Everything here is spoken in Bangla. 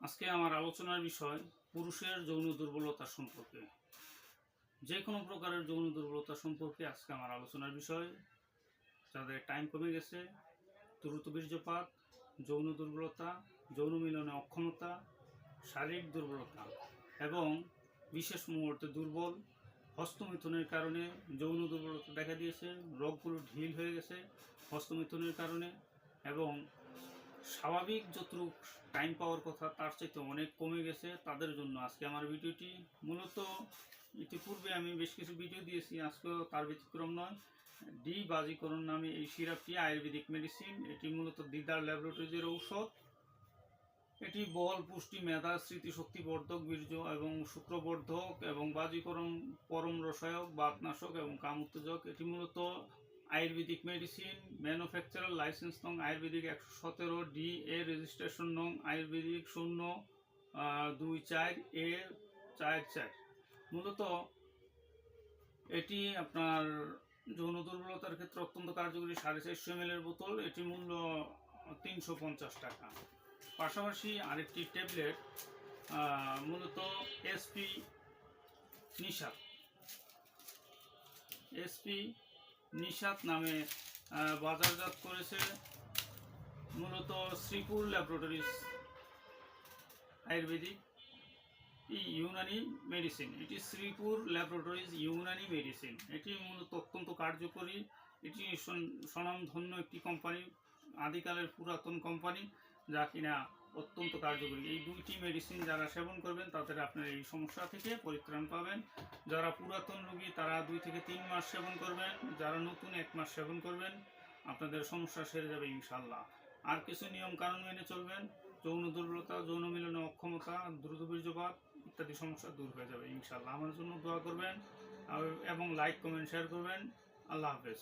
আজকে আমার আলোচনার বিষয় পুরুষের যৌন দুর্বলতা সম্পর্কে। যে কোনো প্রকারের যৌন দুর্বলতা সম্পর্কে আজকে আমার আলোচনার বিষয়। যাদের টাইম কমে গেছে, দ্রুত বীর্যপাত, যৌন দুর্বলতা, যৌন মিলনে অক্ষমতা, শারীরিক দুর্বলতা এবং বিশেষ মুহূর্তে দুর্বল হস্তমিথুনের কারণে যৌন দুর্বলতা দেখা দিয়েছে, রোগগুলো ঢিল হয়ে গেছে হস্তমিথুনের কারণে এবং স্বাভাবিক যতটুকু টাইম পাওয়ার কথা, তার চাইতে অনেক কমে গেছে। তাদের জন্য আজকে আমার ভিডিওটি মূলত ইতিপূর্বে আমি বেশ কিছু ভিডিও দিয়েছি, আজকেও তার ব্যতিক্রম নয়। ডি বাজিকরণ নামে এই সিরাপটি আয়ুর্বেদিক মেডিসিন এটি মূলত দিদার ল্যাবরেটরিজের ঔষধ। এটি বল, পুষ্টি, মেধা, স্মৃতিশক্তি বর্ধক, বীর্য এবং শুক্রবর্ধক এবং বাজিকরণ, পরম রসায়ক বাতনাশক এবং কাম উত্তেজক। এটি মূলত আয়ুর্বেদিক মেডিসিন ম্যানুফ্যাকচারার লাইসেন্স নং আয়ুর্বেদিক একশো সতেরো ডি এ রেজিস্ট্রেশন নং আয়ুর্বেদিক শূন্য দুই চার এ চার চার। মূলত এটি আপনার যৌন দুর্বলতার ক্ষেত্রে অত্যন্ত কার্যকরী সাড়ে চারশো এম এর বোতল। এটি মূল্য তিনশো পঞ্চাশ টাকা। পাশাপাশি আরেকটি ট্যাবলেট মূলত এসপি নিশাত এসপি নিশাত নামে বাজারজাত করেছে মূলত শ্রীপুর ল্যাবরেটরিজ আয়ুর্বেদিক ইউনানি মেডিসিন। এটি শ্রীপুর ল্যাবরেটরিজ ইউনানি মেডিসিন। এটি মূলত অত্যন্ত কার্যকরী। এটি স্বনামধন্য একটি কোম্পানি, আদিকালের পুরাতন কোম্পানি। যা কিনা অত্যন্ত কার্যকরী। এই দুইটি মেডিসিন যারা সেবন করবেন, তাদের আপনার এই সমস্যা থেকে পরিত্রাণ পাবেন। যারা পুরাতন রোগী, তারা দুই থেকে তিন মাস সেবন করবেন। যারা নতুন, এক মাস সেবন করবেন। আপনাদের সমস্যা সেরে যাবে ইনশাল্লাহ আর কিছু নিয়ম, কানুন মেনে চলবেন। যৌন দুর্বলতা, যৌন মিলনে অক্ষমতা, দ্রুত বীর্যপাত ইত্যাদি সমস্যা দূর হয়ে যাবে ইনশাল্লাহ আমার জন্য দোয়া করবেন। এবং লাইক কমেন্ট শেয়ার করবেন। আল্লাহ হাফেজ।